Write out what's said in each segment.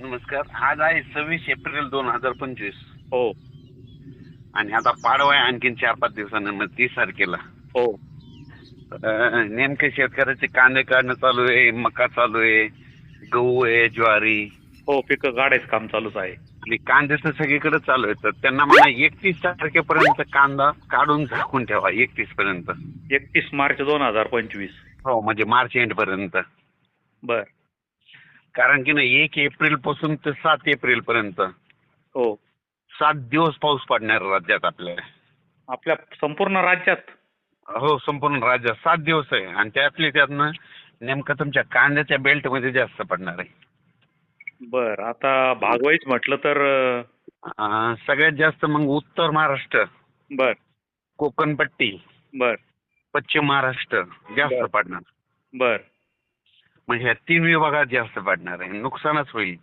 नमस्कार. आज आहे सव्वीस एप्रिल दोन हजार पंचवीस. हो. आणि आता पाडवा आहे आणखीन चार पाच दिवसानंतर तीस तारखेला. हो. नेमके शेतकऱ्याचे कांदे काढणं चालू आहे मका चालू आहे गहू आहे ज्वारी. हो पिकं काढायचं काम चालूच आहे. आणि कांदे तर सगळीकडे चालू आहे तर त्यांना मला एकतीस तारखेपर्यंत कांदा काढून झाकून ठेवा एकतीस पर्यंत. एकतीस मार्च दोन हजार पंचवीस. हो म्हणजे मार्च एंड पर्यंत बर. कारण की ना एक एप्रिलपासून ते सात एप्रिल पर्यंत. हो. सात दिवस पाऊस पडणार राज्यात आपल्या. आपल्या संपूर्ण राज्यात? हो संपूर्ण राज्यात. सात दिवस आहे. आणि त्यातले त्यातनं नेमकं तुमच्या कांद्याच्या बेल्टमध्ये जास्त पडणार आहे. बर आता भागवाईच म्हटलं तर अं, सगळ्यात जास्त मग उत्तर महाराष्ट्र. बर. कोकणपट्टी. बर. पश्चिम महाराष्ट्र जास्त बरं. पडणार. बर. म्हणजे ह्या तीन विभागात जास्त पडणार आहे. नुकसानच होईल.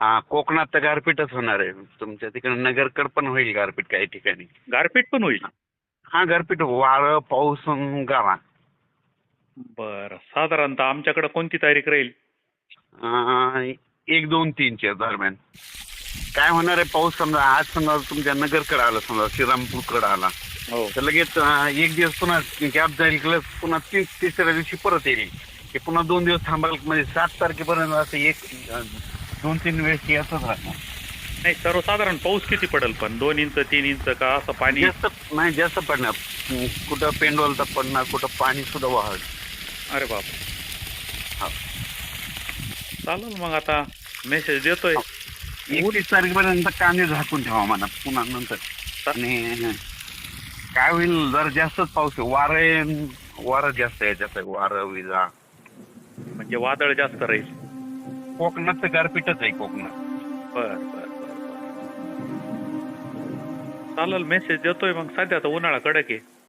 हा, कोकणात तर गारपीटच होणार आहे. तुमच्या तिकडे नगरकड पण होईल गारपीट काही ठिकाणी. गारपीट पण होईल? हा गारपीट वारं पाऊस गारा. बर. साधारणतः आमच्याकडे कोणती तारीख राहील? एक दोन तीनच्या दरम्यान. काय होणार आहे पाऊस? समजा आज समजा तुमच्या नगरकडे आला समजा श्रीरामपूरकडे आला. हो. तर लगेच एक दिवस पुन्हा गॅप जाईल पुन्हा तीन तिसऱ्या दिवशी परत येईल. की पुन्हा दोन दिवस थांबायला म्हणजे सात तारखेपर्यंत असं एक दोन तीन वेळेस येतच राहणार. नाही सर्वसाधारण पाऊस किती पडेल पण? दोन इंच तीन इंच का असं पाणी? जास्त नाही जास्त पडणार. कुठं पेंडॉल तर पडणार कुठं पाणी सुद्धा वाहत. अरे बाप. हा. चालेल मग आता मेसेज देतोय. एकतीस तारखेपर्यंत कांदे झाकून ठेवा म्हणा पुन्हा नंतर. आणि काय होईल जर जास्तच पाऊस वारं वारं जास्त आहे याच्यात वारं विजा. म्हणजे वादळ जास्त राहील. कोकणात तर गारपीटच आहे कोकणात. बर बर बर बर. चालेल मेसेज देतोय मग. सध्या तर उन्हाळा कडक आहे.